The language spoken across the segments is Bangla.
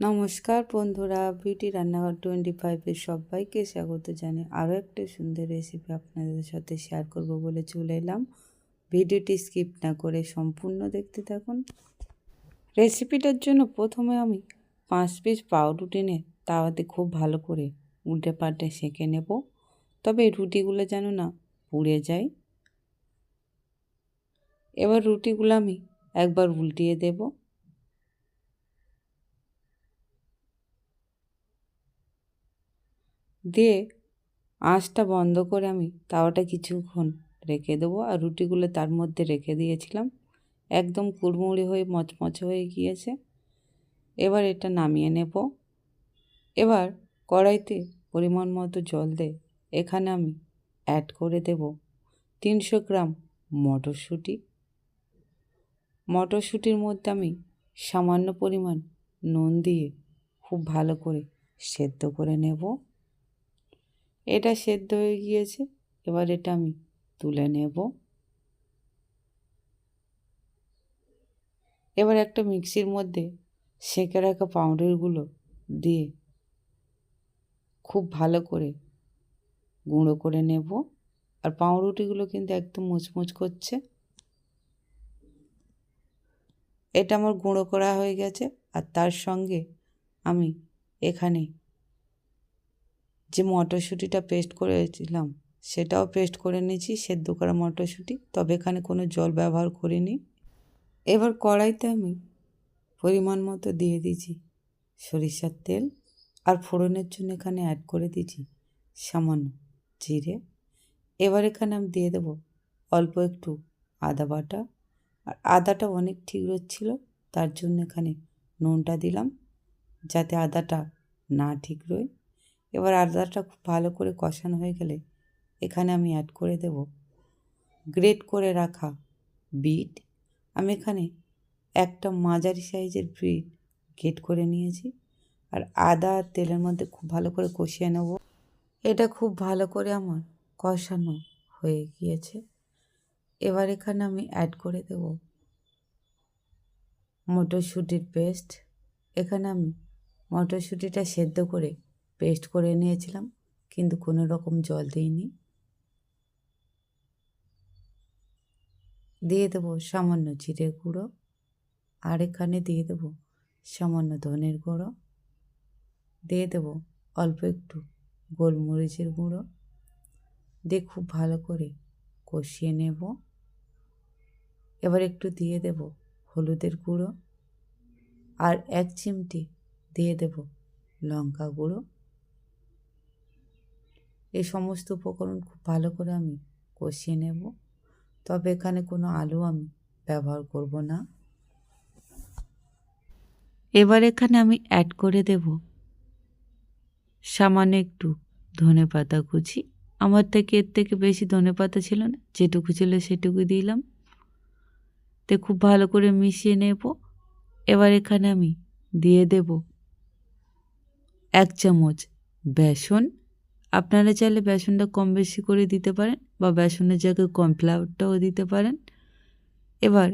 নমস্কার বন্ধুরা, বিউটি রান্নাঘর টোয়েন্টি ফাইভের সবাইকে স্বাগত জানাই আরও একটা সুন্দর রেসিপি আপনাদের সাথে শেয়ার করব বলে চলে এলাম। ভিডিওটি স্কিপ না করে সম্পূর্ণ দেখতে থাকুন। রেসিপিটার জন্য প্রথমে আমি পাঁচ পিস পাউরুটি নিয়ে তাওয়াতে খুব ভালো করে উল্টে পাল্টে সেঁকে নেব। তবে রুটিগুলো যেন না পুড়ে যায়। এবার রুটিগুলো আমি একবার উল্টিয়ে দেবো। দিয়ে আঁচটা বন্ধ করে আমি তাওয়াটা কিছুক্ষণ রেখে দেবো আর রুটিগুলো তার মধ্যে রেখে দিয়েছিলাম। একদম কুড়মুড়ি হয়ে, মচমচে হয়ে গিয়েছে। এবার এটা নামিয়ে নেব। এবার কড়াইতে পরিমাণ মতো জল দে, এখানে আমি অ্যাড করে দেব তিনশো গ্রাম মটরশুঁটি। মটরশুঁটির মধ্যে আমি সামান্য পরিমাণ নুন দিয়ে খুব ভালো করে সেদ্ধ করে নেব। এটা সেদ্ধ হয়ে গিয়েছে, এবার এটা আমি তুলে নেব। এবার একটা মিক্সির মধ্যে সেঁকে রাখা পাউডারগুলো দিয়ে খুব ভালো করে গুঁড়ো করে নেব। আর পাউরুটিগুলো কিন্তু একদম মুচমুচ করছে। এটা আমার গুঁড়ো করা হয়ে গেছে, আর তার সঙ্গে আমি এখানে যে মটরশুঁটিটা পেস্ট করেছিলাম, সেটাও পেস্ট করে নিয়েছি, সেদ্ধ করা মটরশুঁটি। তবে এখানে কোনো জল ব্যবহার করিনি। এবার কড়াইতে আমি পরিমাণ মতো দিয়ে দিয়েছি সরিষার তেল আর ফোড়নের জন্য এখানে অ্যাড করে দিয়েছি সামান্য জিরে। এবার এখানে আমি দিয়ে দেবো অল্প একটু আদা বাটা। আর আদাটা অনেক ঠিক রচ্ছিল, তার জন্য এখানে নুনটা দিলাম, যাতে আদাটা না ঠিক রয়। এবার আদাটা খুব ভালো করে কষানো হয়ে গেলে এখানে আমি অ্যাড করে দেব গ্রেট করে রাখা বিট আমি এখানে একটা মাঝারি সাইজের বিট গ্রেট করে নিয়েছি আর আদা তেলের মধ্যে খুব ভালো করে কষিয়ে নেব। এটা খুব ভালো করে আমার কষানো হয়ে গিয়েছে। এবার এখানে আমি অ্যাড করে দেব মটরশুঁটির পেস্ট এখানে আমি মটরশুঁটিটা সেদ্ধ করে পেস্ট করে নিয়েছিলাম কিন্তু কোনো রকম জল দিইনি। দিয়ে দেবো সামান্য জিরে গুঁড়ো, আর এখানে দিয়ে দেবো সামান্য ধনের গুঁড়ো। দিয়ে দেবো অল্প একটু গোলমরিচের গুঁড়ো। দিয়ে খুব ভালো করে কষিয়ে নেব। এবার একটু দিয়ে দেব হলুদের গুঁড়ো, আর এক চিমটি দিয়ে দেব লঙ্কা গুঁড়ো। এই সমস্ত উপকরণ খুব ভালো করে আমি কষিয়ে নেব। তবে এখানে কোনো আলু আমি ব্যবহার করব না। এবার এখানে আমি অ্যাড করে দেব সামান্য একটু ধনে পাতা কুচি। আমার থেকে এর থেকে বেশি ধনে পাতা ছিল না, যেটুকু ছিল সেটুকু দিলাম। তে খুব ভালো করে মিশিয়ে নেব। এবার এখানে আমি দিয়ে দেব এক চামচ বেসন। আপনারা চাইলে বেসনটা কম বেশি করে দিতে পারেন বা বেসনের জায়গায় কর্নফ্লাওয়ারটাও দিতে পারেন। এবার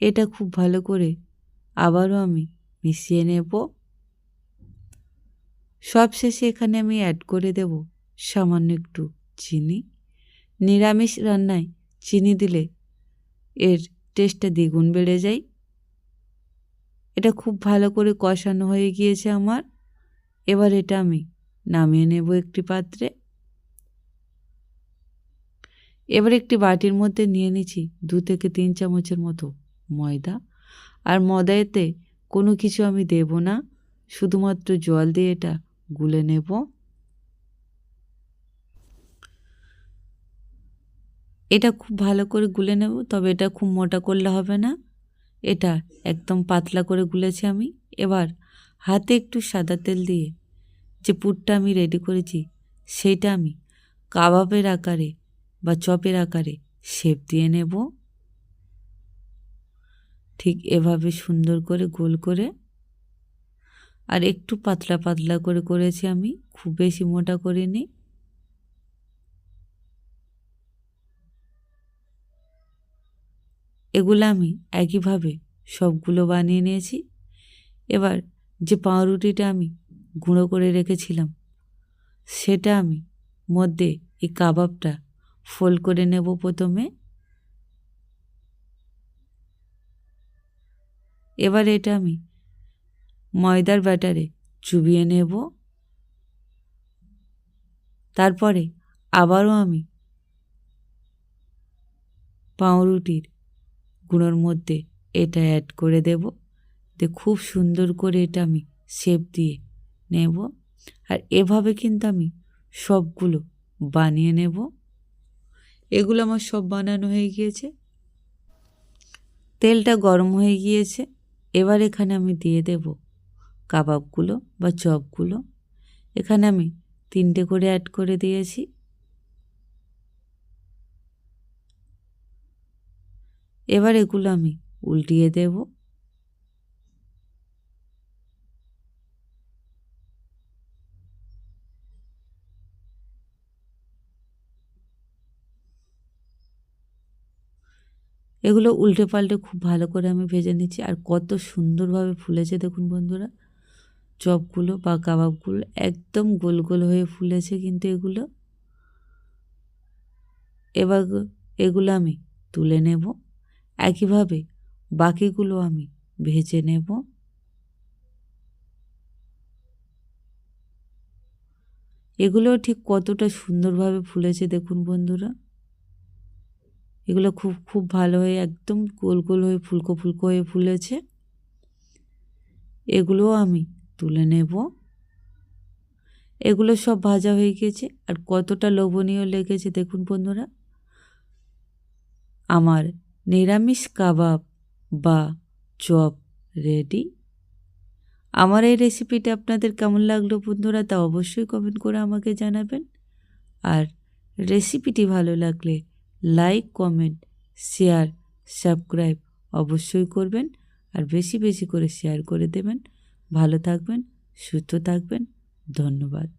এটা খুব ভালো করে আবারও আমি মিশিয়ে নেব। সবশেষে এখানে আমি অ্যাড করে দেব সামান্য একটু চিনি। নিরামিষ রান্নায় চিনি দিলে এর টেস্টটা দ্বিগুণ বেড়ে যায়। এটা খুব ভালো করে কষানো হয়ে গিয়েছে আমার। এবার এটা আমি নামিয়ে নেব একটি পাত্রে। এবার একটি বাটির মধ্যে নিয়ে নিচ্ছি দু থেকে তিন চামচের মতো ময়দা। আর ময়দাতে কোনো কিছু আমি দেব না, শুধুমাত্র জল দিয়ে এটা গুলে নেব। এটা খুব ভালো করে গুলে নেব, তবে এটা খুব মোটা করলে হবে না। এটা একদম পাতলা করে গুলেছি আমি। এবার হাতে একটু সাদা তেল দিয়ে যে পুরটা আমি রেডি করেছি সেইটা আমি কাবাবের আকারে বা চপের আকারে শেপ দিয়ে নেব। ঠিক এভাবে সুন্দর করে গোল করে, আর একটু পাতলা পাতলা করে করেছি আমি, খুব বেশি মোটা করিনি। এগুলো আমি একইভাবে সবগুলো বানিয়ে নিয়েছি। এবার যে পাউরুটিটা আমি গুঁড়ো করে রেখেছিলাম। সেটা আমি মধ্যে এই কাবাবটা ফোল্ড করে নেব প্রথমে। এবার এটা আমি ময়দার ব্যাটারে চুবিয়ে নেব। তারপরে আবারও আমি পাউরুটির গুঁড়োর মধ্যে এটা অ্যাড করে দেব। দিয়ে খুব সুন্দর করে এটা আমি শেপ দিয়ে নেব। আর এভাবে কিন্তু আমি সবগুলো বানিয়ে নেব। এগুলো আমার সব বানানো হয়ে গিয়েছে। তেলটা গরম হয়ে গিয়েছে। এবার এখানে আমি দিয়ে দেব কাবাবগুলো বা চপগুলো। এখানে আমি তিনটে করে অ্যাড করে দিয়েছি। এবার এগুলো আমি উল্টিয়ে দেব। এগুলো উল্টে পাল্টে খুব ভালো করে আমি ভেজে নিচ্ছি। আর কত সুন্দরভাবে ফুলেছে দেখুন বন্ধুরা। চপগুলো বা কাবাবগুলো একদম গোল গোল হয়ে ফুলেছে কিন্তু এগুলো। এবার এগুলো আমি তুলে নেব। একইভাবে বাকিগুলো আমি ভেজে নেব। এগুলোও ঠিক কতটা সুন্দরভাবে ফুলেছে দেখুন বন্ধুরা। এগুলো খুব খুব ভালো হয়ে একদম গোল গোল হয়ে ফুলকো ফুলকো হয়ে ফুলেছে। এগুলোও আমি তুলে নেব। এগুলো সব ভাজা হয়ে গেছে। আর কতটা লোভনীয় লেগেছে দেখুন বন্ধুরা। আমার নিরামিষ কাবাব বা চপ রেডি আমার এই রেসিপিটা আপনাদের কেমন লাগল বন্ধুরা তা অবশ্যই কমেন্ট করে আমাকে জানাবেন। আর রেসিপিটি ভালো লাগলে লাইক কমেন্ট শেয়ার সাবস্ক্রাইব অবশ্যই করবেন। আর বেশি বেশি করে শেয়ার করে দেবেন। ভালো থাকবেন, সুস্থ থাকবেন। ধন্যবাদ।